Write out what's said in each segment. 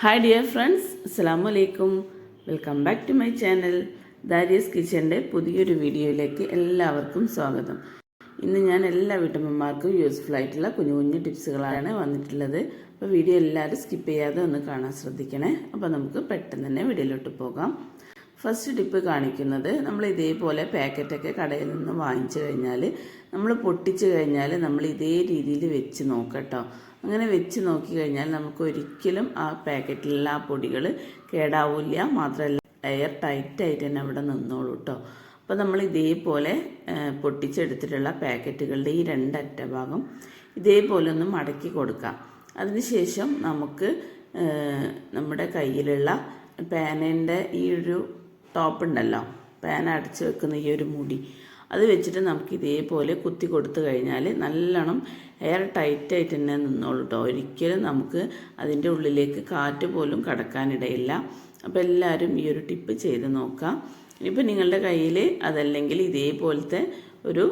Hi dear friends അസ്സാം വലൈക്കും welcome back to my channel Darius കിച്ചന്റെ പുതിയൊരു വീഡിയോയിലേക്ക് എല്ലാവർക്കും സ്വാഗതം. ഇന്ന് ഞാൻ എല്ലാ വീട്ടമ്മമാർക്കും യൂസ്ഫുൾ ആയിട്ടുള്ള കുഞ്ഞു കുഞ്ഞു ടിപ്സുകളാണ് വന്നിട്ടുള്ളത്. അപ്പോൾ വീഡിയോ എല്ലാവരും സ്കിപ്പ് ചെയ്യാതെ ഒന്ന് കാണാൻ ശ്രദ്ധിക്കണേ. അപ്പോൾ നമുക്ക് പെട്ടെന്ന് തന്നെ വീഡിയോയിലോട്ട് പോകാം. ഫസ്റ്റ് ടിപ്പ് കാണിക്കുന്നത് നമ്മൾ ഇതേപോലെ പാക്കറ്റൊക്കെ കടയിൽ നിന്ന് വാങ്ങിച്ചു കഴിഞ്ഞാൽ നമ്മൾ പൊട്ടിച്ചു കഴിഞ്ഞാൽ നമ്മൾ ഇതേ രീതിയിൽ വെച്ച് നോക്കട്ടോ. അങ്ങനെ വെച്ച് നോക്കി കഴിഞ്ഞാൽ നമുക്ക് ഒരിക്കലും ആ പാക്കറ്റിലുള്ള ആ പൊടികൾ കേടാവില്ല. മാത്രമല്ല എയർ ടൈറ്റായിട്ട് തന്നെ അവിടെ നിന്നോളൂ കേട്ടോ അപ്പോൾ നമ്മൾ ഇതേപോലെ പൊട്ടിച്ചെടുത്തിട്ടുള്ള പാക്കറ്റുകളുടെ ഈ രണ്ടറ്റ ഭാഗം ഇതേപോലെ ഒന്ന് മടക്കി കൊടുക്കാം. അതിനുശേഷം നമുക്ക് നമ്മുടെ കയ്യിലുള്ള പാനേന്റെ ഈ ഒരു ടോപ്പ് ഉണ്ടല്ലോ പാൻ അടച്ചു വെക്കുന്ന ഈ ഒരു മുടി അത് വെച്ചിട്ട് നമുക്ക് ഇതേപോലെ കുത്തി കൊടുത്തു കഴിഞ്ഞാൽ നല്ലോണം എയർ ടൈറ്റായിട്ട് തന്നെ നിന്നോളൂ കേട്ടോ ഒരിക്കലും നമുക്ക് അതിന്റെ ഉള്ളിലേക്ക് കാറ്റ് പോലും കടക്കാനിടയില്ല. അപ്പോൾ എല്ലാവരും ഈ ഒരു ടിപ്പ് ചെയ്ത് നോക്കാം. ഇനിയിപ്പോൾ നിങ്ങളുടെ കയ്യിൽ അതല്ലെങ്കിൽ ഇതേപോലത്തെ ഒരു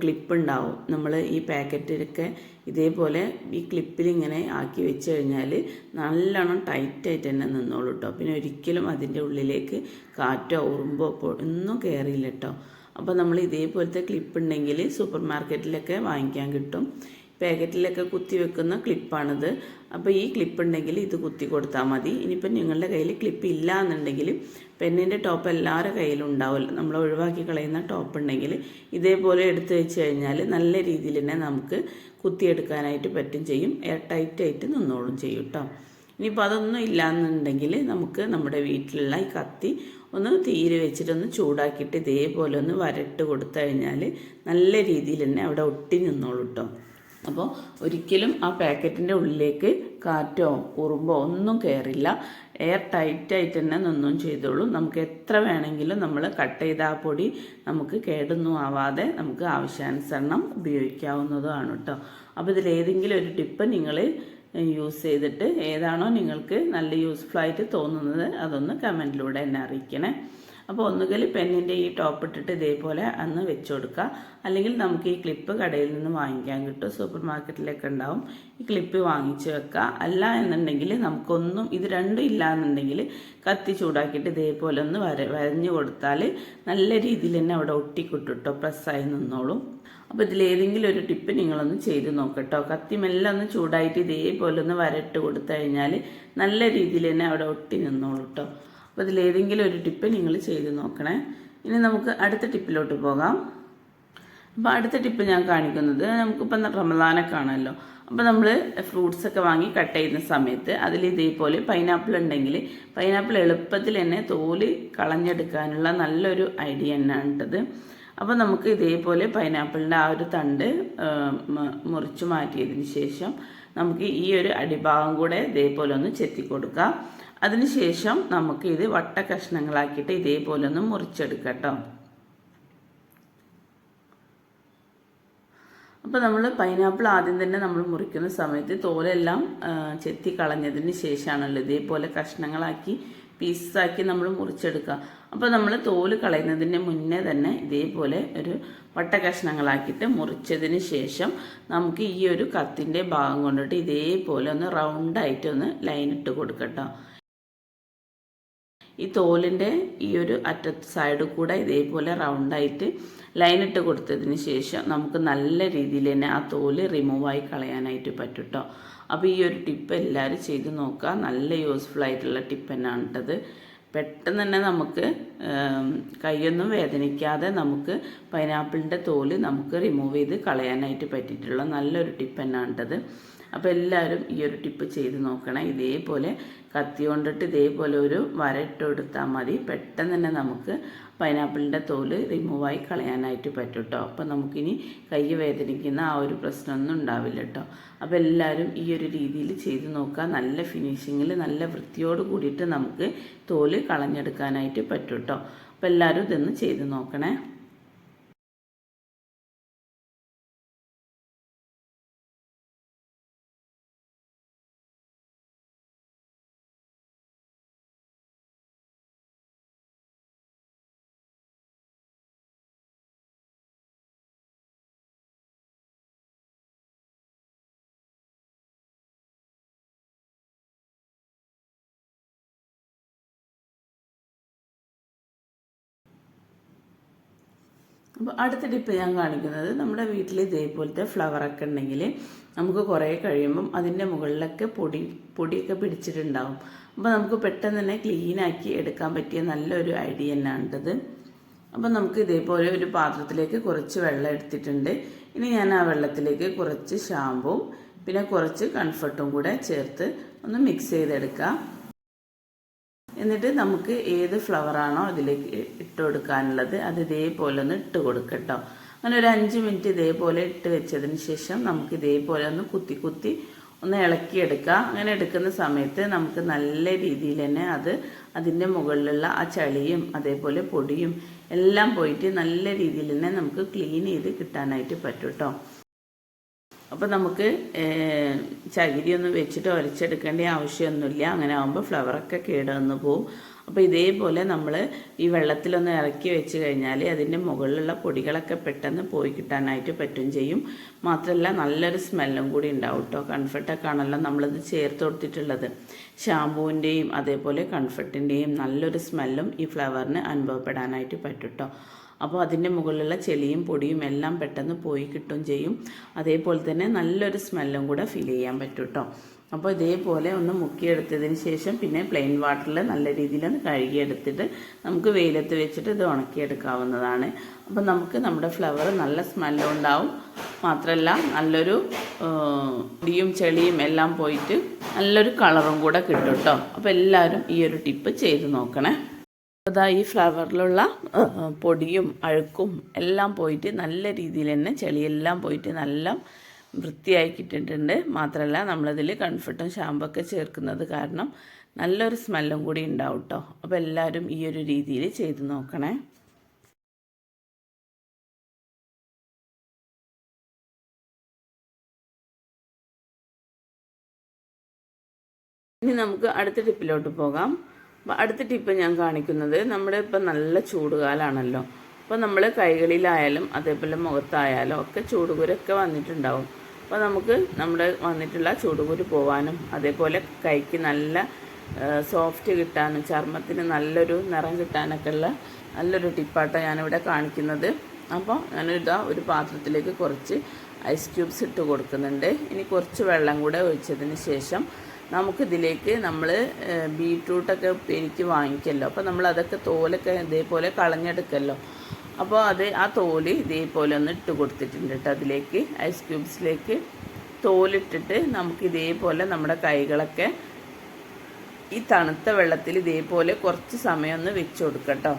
ക്ലിപ്പ് ഉണ്ടാവും. നമ്മൾ ഈ പാക്കറ്റിലൊക്കെ ഇതേപോലെ ഈ ക്ലിപ്പിൽ ഇങ്ങനെ ആക്കി വെച്ച് കഴിഞ്ഞാൽ നല്ലോണം ടൈറ്റായിട്ട് തന്നെ നിന്നോളൂ കേട്ടോ പിന്നെ ഒരിക്കലും അതിന്റെ ഉള്ളിലേക്ക് കാറ്റോ ഉറുമ്പോ ഒന്നും കയറിയില്ല കേട്ടോ അപ്പോൾ നമ്മൾ ഇതേപോലത്തെ ക്ലിപ്പ് ഉണ്ടെങ്കിൽ സൂപ്പർ മാർക്കറ്റിലൊക്കെ വാങ്ങിക്കാൻ കിട്ടും. പാക്കറ്റിലൊക്കെ കുത്തി വെക്കുന്ന ക്ലിപ്പാണിത് അപ്പോൾ ഈ ക്ലിപ്പ് ഉണ്ടെങ്കിൽ ഇത് കുത്തി കൊടുത്താൽ മതി. ഇനിയിപ്പം നിങ്ങളുടെ കയ്യിൽ ക്ലിപ്പ് ഇല്ല എന്നുണ്ടെങ്കിൽ പെന്നിന്റെ ടോപ്പ് എല്ലാവരുടെ കയ്യിലും ഉണ്ടാവില്ല നമ്മൾ ഒഴിവാക്കി കളയുന്ന ടോപ്പ് ഉണ്ടെങ്കിൽ ഇതേപോലെ എടുത്തു വെച്ച് കഴിഞ്ഞാൽ നല്ല രീതിയിൽ തന്നെ നമുക്ക് കുത്തിയെടുക്കാനായിട്ട് പറ്റും ചെയ്യും. ടൈറ്റായിട്ട് നിന്നോളും ചെയ്യും കേട്ടോ ഇനിയിപ്പോൾ അതൊന്നും ഇല്ല എന്നുണ്ടെങ്കിൽ നമുക്ക് നമ്മുടെ വീട്ടിലുള്ള ഈ കത്തി ഒന്ന് തീരെ വെച്ചിട്ടൊന്ന് ചൂടാക്കിയിട്ട് ഇതേപോലെ ഒന്ന് വരട്ട് കൊടുത്തു കഴിഞ്ഞാൽ നല്ല രീതിയിൽ തന്നെ അവിടെ ഒട്ടി നിന്നോളൂ കേട്ടോ അപ്പോൾ ഒരിക്കലും ആ പാക്കറ്റിന്റെ ഉള്ളിലേക്ക് കാറ്റോ ഉറുമ്പോ ഒന്നും കയറില്ല എയർ ടൈറ്റായിട്ട് തന്നെ നിന്നും ചെയ്തോളൂ. നമുക്ക് എത്ര വേണമെങ്കിലും നമ്മൾ കട്ട് ചെയ്ത ആ പൊടി നമുക്ക് കേടൊന്നും ആവാതെ നമുക്ക് ആവശ്യാനുസരണം ഉപയോഗിക്കാവുന്നതുമാണ് കേട്ടോ അപ്പോൾ ഇതിലേതെങ്കിലും ഒരു ടിപ്പ് നിങ്ങൾ യൂസ് ചെയ്തിട്ട് ഏതാണോ നിങ്ങൾക്ക് നല്ല യൂസ്ഫുൾ ആയിട്ട് തോന്നുന്നത് അതൊന്ന് കമന്റിലൂടെ എന്നെ അറിയിക്കണേ. അപ്പോൾ ഒന്നുകിൽ പെന്നിന്റെ ഈ ടോപ്പ് ഇട്ടിട്ട് ഇതേപോലെ അന്ന് വെച്ച് കൊടുക്കുക അല്ലെങ്കിൽ നമുക്ക് ഈ ക്ലിപ്പ് കടയിൽ നിന്ന് വാങ്ങിക്കാൻ കിട്ടും. സൂപ്പർ മാർക്കറ്റിലൊക്കെ ഉണ്ടാവും. ഈ ക്ലിപ്പ് വാങ്ങിച്ച് വെക്കുക അല്ല എന്നുണ്ടെങ്കിൽ നമുക്കൊന്നും ഇത് രണ്ടും ഇല്ല എന്നുണ്ടെങ്കിൽ കത്തി ചൂടാക്കിയിട്ട് ഇതേപോലെ ഒന്ന് വര വരഞ്ഞു കൊടുത്താൽ നല്ല രീതിയിൽ തന്നെ അവിടെ ഒട്ടിക്കിട്ടുട്ടോ പ്രസ്സായി നിന്നോളും. അപ്പോൾ ഇതിലേതെങ്കിലും ഒരു ടിപ്പ് നിങ്ങളൊന്ന് ചെയ്ത് നോക്കട്ടോ. കത്തിമെല്ലാം ഒന്ന് ചൂടായിട്ട് ഇതേപോലെ ഒന്ന് വരട്ട് കൊടുത്തു കഴിഞ്ഞാൽ നല്ല രീതിയിൽ തന്നെ അവിടെ ഒട്ടി നിന്നോളൂ കേട്ടോ അപ്പോൾ ഇതിലേതെങ്കിലും ഒരു ടിപ്പ് നിങ്ങൾ ചെയ്ത് നോക്കണേ. ഇനി നമുക്ക് അടുത്ത ടിപ്പിലോട്ട് പോകാം. അപ്പോൾ അടുത്ത ടിപ്പ് ഞാൻ കാണിക്കുന്നത് നമുക്കിപ്പം റമദാനൊക്കെ ആണല്ലോ. അപ്പോൾ നമ്മൾ ഫ്രൂട്ട്സ് ഒക്കെ വാങ്ങി കട്ട് ചെയ്യുന്ന സമയത്ത് അതിൽ ഇതേപോലെ പൈനാപ്പിൾ ഉണ്ടെങ്കിൽ പൈനാപ്പിൾ എളുപ്പത്തിൽ തന്നെ തോൽ കളഞ്ഞെടുക്കാനുള്ള നല്ലൊരു ഐഡിയ തന്നെയാണ് അപ്പോൾ നമുക്ക് ഇതേപോലെ പൈനാപ്പിളിന്റെ ആ ഒരു തണ്ട് മുറിച്ച് മാറ്റിയതിന് ശേഷം നമുക്ക് ഈ ഒരു അടിഭാഗം കൂടെ ഇതേപോലെ ഒന്ന് ചെത്തി കൊടുക്കാം അതിനുശേഷം നമുക്ക് ഇത് വട്ട കഷ്ണങ്ങളാക്കിയിട്ട് ഇതേപോലെ ഒന്ന് മുറിച്ചെടുക്കട്ടോ അപ്പോൾ നമ്മൾ പൈനാപ്പിൾ ആദ്യം തന്നെ നമ്മൾ മുറിക്കുന്ന സമയത്ത് തോലെല്ലാം ചെത്തി കളഞ്ഞതിന് ശേഷമാണല്ലോ ഇതേപോലെ കഷ്ണങ്ങളാക്കി പീസാക്കി നമ്മൾ മുറിച്ചെടുക്കുക. അപ്പോൾ നമ്മൾ തോൽ കളയുന്നതിന് മുന്നേ തന്നെ ഇതേപോലെ ഒരു വട്ട കഷ്ണങ്ങളാക്കിയിട്ട് മുറിച്ചതിന് ശേഷം നമുക്ക് ഈ ഒരു കത്തിന്റെ ഭാഗം കൊണ്ടിട്ട് ഇതേപോലെ ഒന്ന് റൗണ്ടായിട്ട് ഒന്ന് ലൈൻ ഇട്ട് കൊടുക്കട്ടോ. ഈ തോലിന്റെ ഈ ഒരു അറ്റത്ത് സൈഡ് കൂടെ ഇതേപോലെ റൗണ്ടായിട്ട് ലൈൻ ഇട്ട് കൊടുത്തതിന് ശേഷം നമുക്ക് നല്ല രീതിയിൽ തന്നെ ആ തോൽ റിമൂവായി കളയാനായിട്ട് പറ്റും കേട്ടോ അപ്പോൾ ഈ ഒരു ടിപ്പ് എല്ലാവരും ചെയ്ത് നോക്കുക നല്ല യൂസ്ഫുൾ ആയിട്ടുള്ള ടിപ്പ് തന്നെയാണ് കേട്ടത് പെട്ടെന്ന് തന്നെ നമുക്ക് കൈയൊന്നും വേദനിക്കാതെ നമുക്ക് പൈനാപ്പിളിന്റെ തോൽ നമുക്ക് റിമൂവ് ചെയ്ത് കളയാനായിട്ട് പറ്റിയിട്ടുള്ള നല്ലൊരു ടിപ്പ് തന്നെയാണ് കേട്ടത് അപ്പോൾ എല്ലാവരും ഈ ഒരു ടിപ്പ് ചെയ്ത് നോക്കണം. ഇതേപോലെ കത്തി കൊണ്ടിട്ട് ഇതേപോലെ ഒരു വരട്ട് കൊടുത്താൽ മതി. പെട്ടെന്ന് തന്നെ നമുക്ക് പൈനാപ്പിളിന്റെ തോൽ റിമൂവായി കളയാനായിട്ട് പറ്റും കേട്ടോ അപ്പോൾ നമുക്കിനി കൈ വേദനിക്കുന്ന ആ ഒരു പ്രശ്നമൊന്നും ഉണ്ടാവില്ല കേട്ടോ അപ്പോൾ എല്ലാവരും ഈ ഒരു രീതിയിൽ ചെയ്ത് നോക്കുക. നല്ല ഫിനിഷിങ്ങിൽ നല്ല വൃത്തിയോട് കൂടിയിട്ട് നമുക്ക് തോൽ കളഞ്ഞെടുക്കാനായിട്ട് പറ്റും കേട്ടോ അപ്പോൾ എല്ലാവരും ഇതൊന്ന് ചെയ്ത് നോക്കണേ. അപ്പോൾ അടുത്ത ടിപ്പ് ഞാൻ കാണിക്കുന്നത് നമ്മുടെ വീട്ടിൽ ഇതേപോലത്തെ ഫ്ലവറൊക്കെ ഉണ്ടെങ്കിൽ നമുക്ക് കുറേ കഴിയുമ്പം അതിന്റെ മുകളിലൊക്കെ പൊടി പൊടിയൊക്കെ പിടിച്ചിട്ടുണ്ടാവും. അപ്പോൾ നമുക്ക് പെട്ടെന്ന് തന്നെ ക്ലീനാക്കി എടുക്കാൻ പറ്റിയ നല്ലൊരു ഐഡിയ തന്നെയാണിത് അപ്പോൾ നമുക്ക് ഇതേപോലെ ഒരു പാത്രത്തിലേക്ക് കുറച്ച് വെള്ളം എടുത്തിട്ടുണ്ട്. ഇനി ഞാൻ ആ വെള്ളത്തിലേക്ക് കുറച്ച് ഷാമ്പുവും പിന്നെ കുറച്ച് കംഫർട്ടും കൂടെ ചേർത്ത് ഒന്ന് മിക്സ് ചെയ്തെടുക്കാം. എന്നിട്ട് നമുക്ക് ഏത് ഫ്ലവറാണോ അതിലേക്ക് ഇട്ട് കൊടുക്കാനുള്ളത് അത് ഇതേപോലെ ഒന്ന് ഇട്ട് കൊടുക്കട്ടോ. അങ്ങനെ ഒരു അഞ്ച് മിനിറ്റ് ഇതേപോലെ ഇട്ട് വെച്ചതിന് ശേഷം നമുക്ക് ഇതേപോലെ ഒന്ന് കുത്തി കുത്തി ഒന്ന് ഇളക്കിയെടുക്കുക അങ്ങനെ എടുക്കുന്ന സമയത്ത് നമുക്ക് നല്ല രീതിയിൽ തന്നെ അത് അതിന്റെ മുകളിലുള്ള ആ ചളിയും അതേപോലെ പൊടിയും എല്ലാം പോയിട്ട് നല്ല രീതിയിൽ തന്നെ നമുക്ക് ക്ലീൻ ചെയ്ത് കിട്ടാനായിട്ട് പറ്റും കേട്ടോ അപ്പോൾ നമുക്ക് ചകിരിയൊന്നും വെച്ചിട്ട് ഒരച്ചെടുക്കേണ്ട ആവശ്യമൊന്നുമില്ല. അങ്ങനെ ആകുമ്പോൾ ഫ്ലവറൊക്കെ കേടുവന്ന് പോവും. അപ്പോൾ ഇതേപോലെ നമ്മൾ ഈ വെള്ളത്തിലൊന്ന് ഇറക്കി വെച്ച് കഴിഞ്ഞാൽ അതിന്റെ മുകളിലുള്ള പൊടികളൊക്കെ പെട്ടെന്ന് പോയി കിട്ടാനായിട്ട് പറ്റും ചെയ്യും. മാത്രമല്ല നല്ലൊരു സ്മെല്ലും കൂടി ഉണ്ടാവും കേട്ടോ കൺഫർട്ടൊക്കെ ആണല്ലോ നമ്മളിത് ചേർത്ത് കൊടുത്തിട്ടുള്ളത്. ഷാമ്പൂവിന്റെയും അതേപോലെ കൺഫർട്ടിന്റെയും നല്ലൊരു സ്മെല്ലും ഈ ഫ്ലവറിന് അനുഭവപ്പെടാനായിട്ട് പറ്റും കേട്ടോ അപ്പോൾ അതിന്റെ മുകളിലുള്ള ചെളിയും പൊടിയും എല്ലാം പെട്ടെന്ന് പോയി കിട്ടും ചെയ്യും. അതേപോലെ തന്നെ നല്ലൊരു സ്മെല്ലും കൂടെ ഫീൽ ചെയ്യാൻ പറ്റും കേട്ടോ അപ്പോൾ ഇതേപോലെ ഒന്ന് മുക്കിയെടുത്തതിന് ശേഷം പിന്നെ പ്ലെയിൻ വാട്ടറിൽ നല്ല രീതിയിൽ ഒന്ന് കഴുകിയെടുത്തിട്ട് നമുക്ക് വെയിലത്ത് വെച്ചിട്ട് ഇത് ഉണക്കിയെടുക്കാവുന്നതാണ്. അപ്പോൾ നമുക്ക് നമ്മുടെ ഫ്ലവർ നല്ല സ്മെല്ലും ഉണ്ടാവും. മാത്രമല്ല നല്ലൊരു പൊടിയും ചെളിയും എല്ലാം പോയിട്ട് നല്ലൊരു കളറും കൂടെ കിട്ടും കേട്ടോ അപ്പോൾ എല്ലാവരും ഈ ഒരു ടിപ്പ് ചെയ്ത് നോക്കണേ. അതാ ഈ ഫ്ലവറിലുള്ള പൊടിയും അഴുക്കും എല്ലാം പോയിട്ട് നല്ല രീതിയിൽ തന്നെ ചെളിയെല്ലാം പോയിട്ട് നല്ല വൃത്തിയാക്കിയിട്ടിട്ടുണ്ട് മാത്രമല്ല നമ്മളതിൽ കൺഫർട്ടും ഷാമ്പു ഒക്കെ ചേർക്കുന്നത് കാരണം നല്ലൊരു സ്മെല്ലും കൂടി ഉണ്ടാവും കേട്ടോ അപ്പോൾ എല്ലാവരും ഈ ഒരു രീതിയിൽ ചെയ്ത് നോക്കണേ. ഇനി നമുക്ക് അടുത്ത ടിപ്പിലോട്ട് പോകാം. അടുത്ത ടിപ്പ് ഞാൻ കാണിക്കുന്നത് നമ്മുടെ ഇപ്പം നല്ല ചൂടുകാലാണല്ലോ. അപ്പോൾ നമ്മൾ കൈകളിലായാലും അതേപോലെ മുഖത്തായാലും ഒക്കെ ചൂടുകുരൊക്കെ വന്നിട്ടുണ്ടാവും. അപ്പോൾ നമുക്ക് നമ്മുടെ വന്നിട്ടുള്ള ചൂടുകുരു പോവാനും അതേപോലെ കൈക്ക് നല്ല സോഫ്റ്റ് കിട്ടാനും ചർമ്മത്തിന് നല്ലൊരു നിറം കിട്ടാനൊക്കെ ഉള്ള നല്ലൊരു ടിപ്പാട്ടോ ഞാനിവിടെ കാണിക്കുന്നത്. അപ്പോൾ ഞാനിതാ ഒരു പാത്രത്തിലേക്ക് കുറച്ച് ഐസ് ക്യൂബ്സ് ഇട്ട് കൊടുക്കുന്നുണ്ട്. ഇനി കുറച്ച് വെള്ളം കൂടെ ഒഴിച്ചതിന് ശേഷം നമുക്കിതിലേക്ക് നമ്മൾ ബീട്രൂട്ടൊക്കെ പെരിക്ക് വാങ്ങിക്കല്ലോ. അപ്പോൾ നമ്മൾ അതൊക്കെ തോലൊക്കെ ഇതേപോലെ കളഞ്ഞെടുക്കല്ലോ. അപ്പോൾ അത് ആ തോൽ ഇതേപോലെ ഒന്ന് ഇട്ട് കൊടുത്തിട്ടുണ്ട് കേട്ടോ അതിലേക്ക് ഐസ് ക്യൂബ്സിലേക്ക് തോലിട്ടിട്ട് നമുക്ക് ഇതേപോലെ നമ്മുടെ കൈകളൊക്കെ ഈ തണുത്ത വെള്ളത്തിൽ ഇതേപോലെ കുറച്ച് സമയം ഒന്ന് വെച്ച് കൊടുക്കട്ടോ.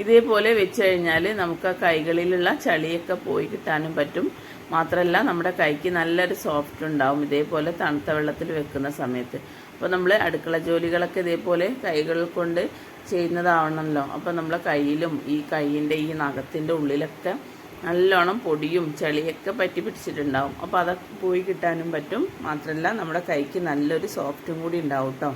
ഇതേപോലെ വെച്ച് കഴിഞ്ഞാൽ നമുക്ക് ആ കൈകളിലുള്ള ചളിയൊക്കെ പോയി കിട്ടാനും പറ്റും. മാത്രമല്ല നമ്മുടെ കൈക്ക് നല്ലൊരു സോഫ്റ്റ് ഉണ്ടാവും ഇതേപോലെ തണുത്ത വെള്ളത്തിൽ വെക്കുന്ന സമയത്ത്. അപ്പോൾ നമ്മൾ അടുക്കള ജോലികളൊക്കെ ഇതേപോലെ കൈകൾ കൊണ്ട് ചെയ്യുന്നതാവണമല്ലോ അപ്പോൾ നമ്മളെ കയ്യിലും ഈ കൈയിന്റെ ഈ നഖത്തിന്റെ ഉള്ളിലൊക്കെ നല്ലോണം പൊടിയും ചെളിയൊക്കെ പറ്റി പിടിച്ചിട്ടുണ്ടാവും. അപ്പോൾ അതൊക്കെ പോയി കിട്ടാനും പറ്റും. മാത്രമല്ല നമ്മുടെ കൈക്ക് നല്ലൊരു സോഫ്റ്റും കൂടി ഉണ്ടാവും കേട്ടോ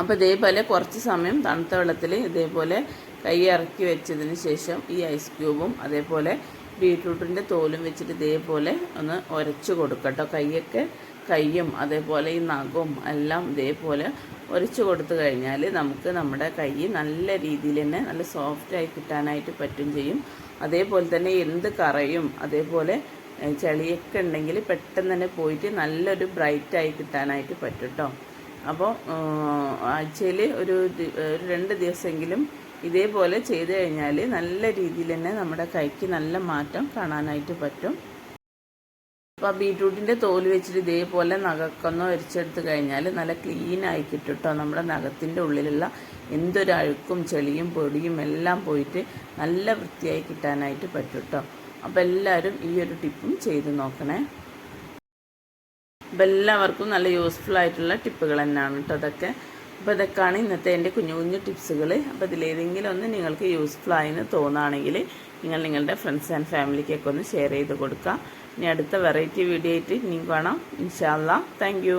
അപ്പോൾ ഇതേപോലെ കുറച്ച് സമയം തണുത്ത വെള്ളത്തിൽ ഇതേപോലെ കൈ ഇറക്കി വെച്ചതിന് ശേഷം ഈ ഐസ് ക്യൂബും അതേപോലെ ബീട്രൂട്ടിന്റെ തോലും വെച്ചിട്ട് ഇതേപോലെ ഒന്ന് ഉരച്ച് കൊടുക്കട്ടോ. കൈയൊക്കെ കൈയും അതേപോലെ ഈ നഖവും എല്ലാം ഇതേപോലെ ഉരച്ച് കൊടുത്തു കഴിഞ്ഞാൽ നമുക്ക് നമ്മുടെ കൈ നല്ല രീതിയിൽ തന്നെ നല്ല സോഫ്റ്റായി കിട്ടാനായിട്ട് പറ്റും ചെയ്യും. അതേപോലെ തന്നെ എന്ത് കറയും അതേപോലെ ചെളിയൊക്കെ ഉണ്ടെങ്കിൽ പെട്ടെന്ന് തന്നെ പോയിട്ട് നല്ലൊരു ബ്രൈറ്റായി കിട്ടാനായിട്ട് പറ്റും കേട്ടോ അപ്പോൾ ആഴ്ചയിൽ ഒരു രണ്ട് ദിവസമെങ്കിലും ഇതേപോലെ ചെയ്ത് കഴിഞ്ഞാൽ നല്ല രീതിയിൽ തന്നെ നമ്മുടെ കൈക്ക് നല്ല മാറ്റം കാണാനായിട്ട് പറ്റും. അപ്പോൾ ആ ബീട്രൂട്ടിന്റെ തോൽ വെച്ചിട്ട് ഇതേപോലെ നഖക്കൊന്ന് അരിച്ചെടുത്ത് കഴിഞ്ഞാൽ നല്ല ക്ലീൻ ആയി നമ്മുടെ നഖത്തിന്റെ ഉള്ളിലുള്ള എന്തൊരു അഴുക്കും ചെളിയും പൊടിയും എല്ലാം പോയിട്ട് നല്ല വൃത്തിയായി കിട്ടാനായിട്ട് പറ്റും കേട്ടോ അപ്പോൾ എല്ലാവരും ഈ ഒരു ടിപ്പും ചെയ്ത് നോക്കണേ. അപ്പോൾ എല്ലാവർക്കും നല്ല യൂസ്ഫുൾ ആയിട്ടുള്ള ടിപ്പുകൾ തന്നെയാണ് കേട്ടോ അതൊക്കെ. അപ്പോൾ ഇതൊക്കെയാണ് ഇന്നത്തെ എന്റെ കുഞ്ഞു കുഞ്ഞു ടിപ്സുകൾ. അപ്പോൾ ഇതിലേതെങ്കിലും ഒന്ന് നിങ്ങൾക്ക് യൂസ്ഫുൾ ആയെന്ന് തോന്നുകയാണെങ്കിൽ നിങ്ങൾ നിങ്ങളുടെ ഫ്രണ്ട്സ് ആൻഡ് ഫാമിലിക്കൊക്കെ ഒന്ന് ഷെയർ ചെയ്ത് കൊടുക്കുക ഇനി അടുത്ത വെറൈറ്റി വീഡിയോ ആയിട്ട് ഇനിയും കാണാം. ഇൻഷാല്ല താങ്ക്